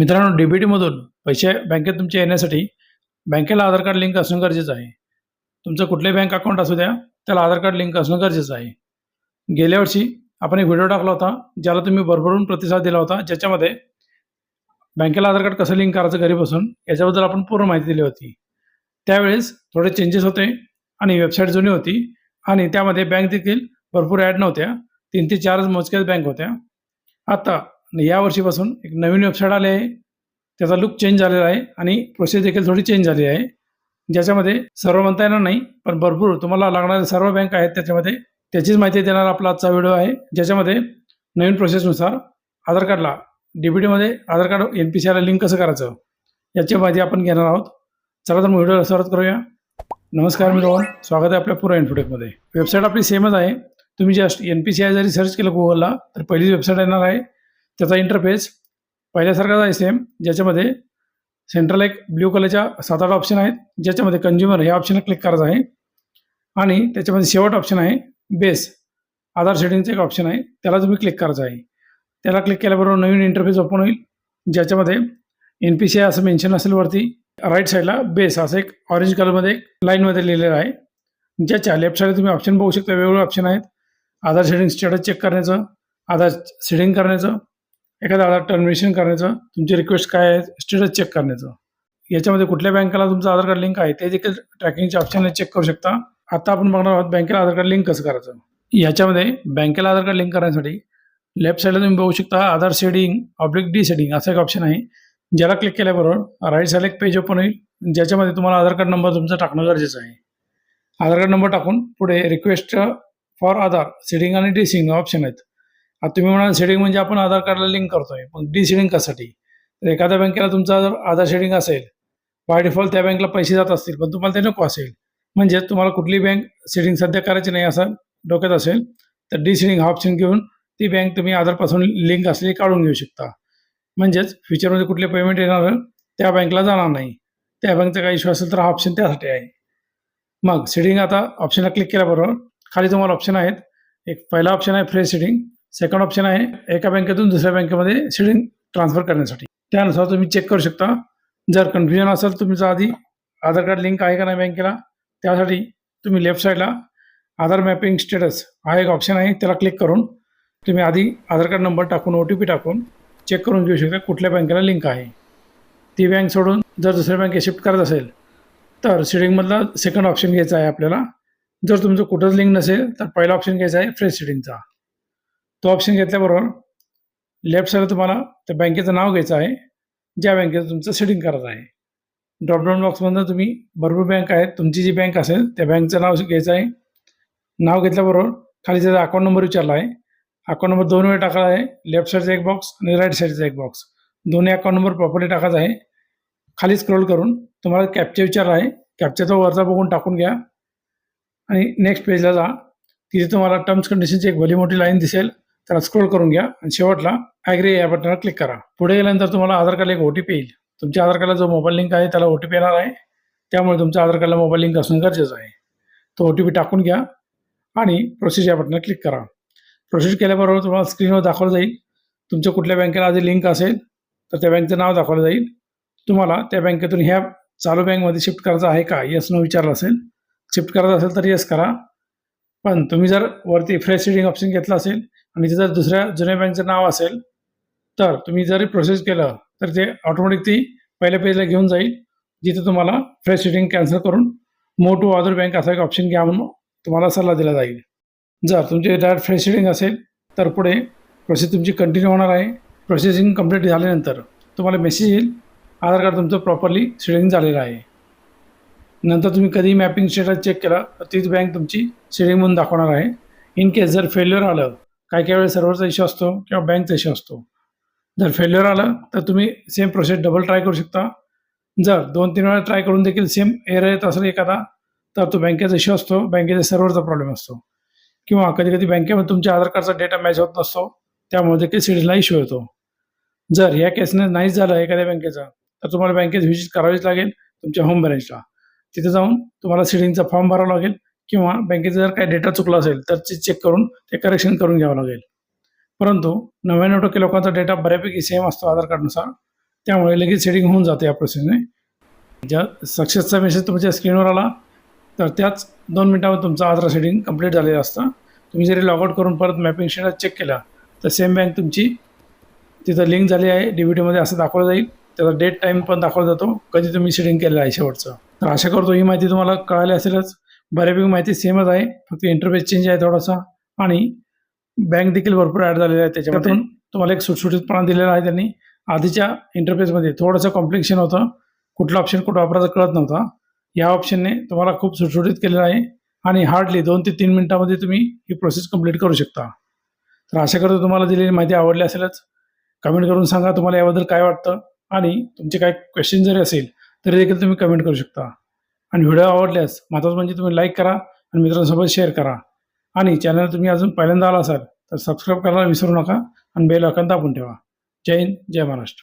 मित्रांनो डीबीटीमधून पैसे बँकेत तुमचे येण्यासाठी बँकेला आधार कार्ड लिंक असणं गरजेचं आहे. तुमचं कुठलंही बँक अकाउंट असू द्या त्याला आधार कार्ड लिंक असणं गरजेचं आहे. गेल्या वर्षी आपण एक व्हिडिओ टाकला होता ज्याला तुम्ही भरभरून प्रतिसाद दिला होता ज्याच्यामध्ये बँकेला आधार कार्ड कसं लिंक करायचं घरी बसून याच्याबद्दल आपण पूर्ण माहिती दिली होती. त्यावेळेस थोडे चेंजेस होते आणि वेबसाईट जुनी होती आणि त्यामध्ये बँक देखील भरपूर ॲड नव्हत्या. तीन ते चारच मोजक्याच बँक होत्या. आता या वर्षीपासून एक नवीन वेबसाईट आली आहे. त्याचा लुक चेंज झालेला आहे आणि प्रोसेस देखील थोडी चेंज झाली आहे. ज्याच्यामध्ये सर्व म्हणता येणार नाही पण भरपूर तुम्हाला लागणारे सर्व बँक आहेत त्याच्यामध्ये. त्याचीच माहिती देणारा आपला आजचा व्हिडिओ आहे. ज्याच्यामध्ये नवीन प्रोसेसनुसार आधार कार्डला डीबीटीमध्ये Aadhaar card N P C आयला लिंक कसं करायचं याची माहिती आपण घेणार आहोत. चला तर मग व्हिडिओला सुरुवात करूया. नमस्कार मी रोहन स्वागत आहे आपल्या पुरा इन्फोटेकमध्ये वेबसाईट आपली सेमच आहे. तुम्ही just N P C I जरी सर्च केलं गुगलला तर पहिलीच वेबसाईट येणार आहे. त्याचा इंटरफेस पहिल्यासारखाच आहे सेम ज्याच्यामध्ये सेंट्रल एक ब्ल्यू कलरच्या सात आठ ऑप्शन आहेत ज्याच्यामध्ये कंझ्युमर ह्या ऑप्शनला क्लिक करायचं आहे. आणि त्याच्यामध्ये शेवट ऑप्शन आहे बेस आधार सेटिंगचं एक ऑप्शन आहे त्याला तुम्ही क्लिक करायचं आहे. त्याला क्लिक केल्याबरोबर नवीन इंटरफेस ओपन होईल ज्याच्यामध्ये एन पी सी आय असं मेन्शन असेल वरती राईट साईडला बेस असं एक ऑरेंज कलरमध्ये एक लाईनमध्ये लिहिलेलं आहे. ज्याच्या लेफ्ट साईडला तुम्ही ऑप्शन बघू शकता वेगवेगळे ऑप्शन आहेत. आधार सेटिंग स्टेटस चेक करण्याचं आधार सेटिंग करण्याचं एखादं आधार टर्मिनेशन करण्याचं तुमची रिक्वेस्ट काय आहे स्टेटस चेक करण्याचं. याच्यामध्ये कुठल्या बँकेला तुमचं आधार कार्ड लिंक आहे ते देखील ट्रॅकिंगचे ऑप्शनला चेक करू शकता. आता आपण बघणार आहोत बँकेला आधार कार्ड लिंक कसं करायचं. याच्यामध्ये बँकेला आधार कार्ड लिंक करण्यासाठी लेफ्ट साईडला तुम्ही बघू शकता आधार सेडिंग ऑब्लिक डी सेडिंग असं एक ऑप्शन आहे. ज्याला क्लिक केल्याबरोबर राईट साईडला एक पेज ओपन होईल. ज्याच्यामध्ये तुम्हाला आधार कार्ड नंबर तुमचा टाकणं गरजेचं आहे. आधार कार्ड नंबर टाकून पुढे रिक्वेस्ट फॉर आधार सेडिंग आणि डी ऑप्शन आहेत. आता तुम्ही म्हणाल सेडिंग म्हणजे आपण आधार कार्डला लिंक करतोय. मग डी सेटिंग कशासाठी? तर एखाद्या बँकेला तुमचा जर आधार शेडिंग असेल बाय डिफॉल्ट त्या बँकला पैसे जात असतील पण तुम्हाला ते नको असेल. म्हणजे तुम्हाला कुठली बँक सेडिंग सध्या करायची नाही असं डोक्यात असेल तर डी सेडिंग हा ऑप्शन घेऊन ती बँक तुम्ही आधारपासून लिंक असलेली काढून घेऊ शकता. म्हणजेच फ्युचरमध्ये कुठले पेमेंट येणार त्या बँकला जाणार नाही. त्या बँकचा काही इश्यू असेल तर हा ऑप्शन त्यासाठी आहे. मग सेडिंग आता ऑप्शनला क्लिक केल्याबरोबर खाली तुम्हाला ऑप्शन आहेत. एक पहिला ऑप्शन आहे फ्रेश सेडिंग सेकंड ऑप्शन आहे एका बँकेतून दुसऱ्या बँकेमध्ये सिडिंग ट्रान्सफर करण्यासाठी. त्यानुसार तुम्ही चेक करू शकता. जर कन्फ्युजन असेल तुमचं आधी आधार कार्ड लिंक आहे का नाही बँकेला त्यासाठी तुम्ही लेफ्ट साईडला आधार मॅपिंग स्टेटस हा एक ऑप्शन आहे त्याला क्लिक करून तुम्ही आधी आधार कार्ड नंबर टाकून ओ टी पी टाकून चेक करून घेऊ शकता कुठल्या बँकेला लिंक आहे. ती बँक सोडून जर दुसऱ्या बँकेत शिफ्ट करत असेल तर सिडिंगमधला सेकंड ऑप्शन घ्यायचा आहे आपल्याला. जर तुमचं कुठंच लिंक नसेल तर पहिला ऑप्शन घ्यायचा आहे फ्रेश सिडिंगचा तो ऑप्शन घेतल्याबरोबर लेफ्ट साईडला तुम्हाला त्या बँकेचं नाव घ्यायचं आहे. ज्या बँकेचं तुमचं सेटिंग करायचं आहे. ड्रॉपडाऊन बॉक्समधनं तुम्ही भरपूर बँक आहेत. तुमची जी बँक असेल त्या बँकचं नाव घ्यायचं आहे. नाव घेतल्याबरोबर खाली त्याचा अकाउंट नंबर विचारला आहे. अकाउंट नंबर दोन वेळ टाकला आहे. लेफ्ट साईडचा एक बॉक्स आणि राईट साईडचा एक बॉक्स दोन्ही अकाउंट नंबर प्रॉपर्ली टाकायचा आहे. खाली स्क्रोल करून तुम्हाला कॅप्चा विचारला आहे. कॅप्चाचा वरचा बघून टाकून घ्या. आणि नेक्स्ट पेजला जा. तिथे तुम्हाला टर्म्स कंडिशनची एक भली मोठी लाईन दिसेल. त्याला स्क्रोल करून घ्या आणि शेवटला ॲग्री या बटनवर क्लिक करा. पुढे गेल्यानंतर तुम्हाला आधार कार्डला एक ओ टी पी येईल. तुमच्या आधार कार्डला जो मोबाईल लिंक आहे त्याला ओ टी पी येणार आहे. त्यामुळे तुमच्या आधार कार्डला मोबाईल लिंक असणं गरजेचं आहे. तो ओ टी पी टाकून घ्या आणि प्रोसेस या बटनवर क्लिक करा. प्रोसेस केल्याबरोबर तुम्हाला स्क्रीनवर दाखवलं जाईल. तुमच्या कुठल्या बँकेला आधी लिंक असेल तर त्या बँकेचं नाव दाखवलं जाईल. तुम्हाला त्या बँकेतून ह्या चालू बँकमध्ये शिफ्ट करायचं आहे का? येस न विचारलं असेल. शिफ्ट करायचं असेल तर येस करा. पण तुम्ही जर वरती फ्रेश रिडिंग ऑप्शन घेतलं असेल आणि तिथं जर दुसऱ्या जुन्या बँकचं नाव असेल तर तुम्ही जरी प्रोसेस केलं तर ते ऑटोमॅटिक ती पहिल्या पेजला घेऊन जाईल जिथे तुम्हाला फ्रेश सेटिंग कॅन्सल करून मो टू अदर बँक असा एक ऑप्शन घ्या म्हणून तुम्हाला सल्ला दिला जाईल. जर तुमची डायरेक्ट फ्रेश सेटिंग असेल तर पुढे प्रोसेस तुमची कंटिन्यू होणार आहे. प्रोसेसिंग कंप्लीट झाल्यानंतर तुम्हाला मेसेज येईल आधार कार्ड तुमचं प्रॉपरली सेटिंग झालेलं आहे. नंतर तुम्ही कधी मॅपिंग स्टेटस चेक केला तर तीच बँक तुमची शेडिंग म्हणून दाखवणार आहे. इन केस जर फेल्युअर आलं काही काही वेळेस सर्व्हरचा इश्यू असतो किंवा बँकचा इश्यू असतो. जर फेल्युअर आलं तर तुम्ही सेम प्रोसेस डबल ट्राय करू शकता. जर दोन तीन वेळा ट्राय करून देखील सेम एअर येत असेल एखादा तर तो बँकेचा इश्यू असतो बँकेच्या सर्व्हरचा प्रॉब्लेम असतो. किंवा कधी कधी बँकेमध्ये तुमच्या आधार कार्डचा डेटा मॅच होत नसतो त्यामुळे देखील सिडीला इश्यू येतो. जर या केसने नाहीच झालं एखाद्या बँकेचा तर तुम्हाला बँकेत व्हिजिट करावीच लागेल तुमच्या होम ब्रँचला तिथे जाऊन तुम्हाला सिडिंगचा फॉर्म भरावा लागेल. किंवा बँकेचा जर काही डेटा चुकला असेल तर ते चेक करून ते करेक्शन करून घ्यावं लागेल. परंतु नव्याण्णव टक्के लोकांचा डेटा बऱ्यापैकी सेम असतो आधार कार्डनुसार. त्यामुळे लगेच सेटिंग होऊन जाते या प्रोसेसने ज्या सक्सेसचा मेसेज तुमच्या स्क्रीनवर आला तर त्याच दोन मिनटावर तुमचं आधार सेटिंग कंप्लीट झालेलं असतं. तुम्ही जरी लॉगआउट करून परत मॅपिंग शेटात चेक केला तर सेम बँक तुमची तिथं लिंक झाली आहे. डी बी टीमध्ये असं दाखवलं जाईल. त्याचा डेट टाईम पण दाखवला जातो. कधी तुम्ही सेटिंग केलेलं आहे शेवटचं. तर आशा करतो ही माहिती तुम्हाला कळाली असेलच. बऱ्यापैकी माहिती सेमच आहे. फक्त इंटरफेस चेंज आहे थोडासा आणि बँक देखील भरपूर ॲड झालेला आहे त्याच्यातून तुम्हाला एक सुटसुटीतपणा दिलेला आहे त्यांनी. आधीच्या इंटरफेसमध्ये थोडंसं कॉम्प्लिकेशन होतं. कुठला ऑप्शन कुठं वापरायचा कळत नव्हता. या ऑप्शनने तुम्हाला खूप सुटसुटीत केलेलं आहे. आणि हार्डली दोन ते तीन मिनिटामध्ये तुम्ही ही प्रोसेस कंप्लीट करू शकता. तर आशा करतो तुम्हाला दिलेली माहिती आवडली असेलच. कमेंट करून सांगा तुम्हाला याबद्दल काय वाटतं. आणि तुमचे काय क्वेश्चन जरी असेल तरी देखील तुम्ही कमेंट करू शकता. आणि व्हिडिओ आवडल्यास महत्त्वाचं म्हणजे तुम्ही लाईक करा आणि मित्रांसोबत शेअर करा. आणि चॅनल तुम्ही अजून पहिल्यांदा आला असाल तर सबस्क्राईब करायला विसरू नका आणि बेल आयकॉन दाबून ठेवा. जय हिंद जय महाराष्ट्र.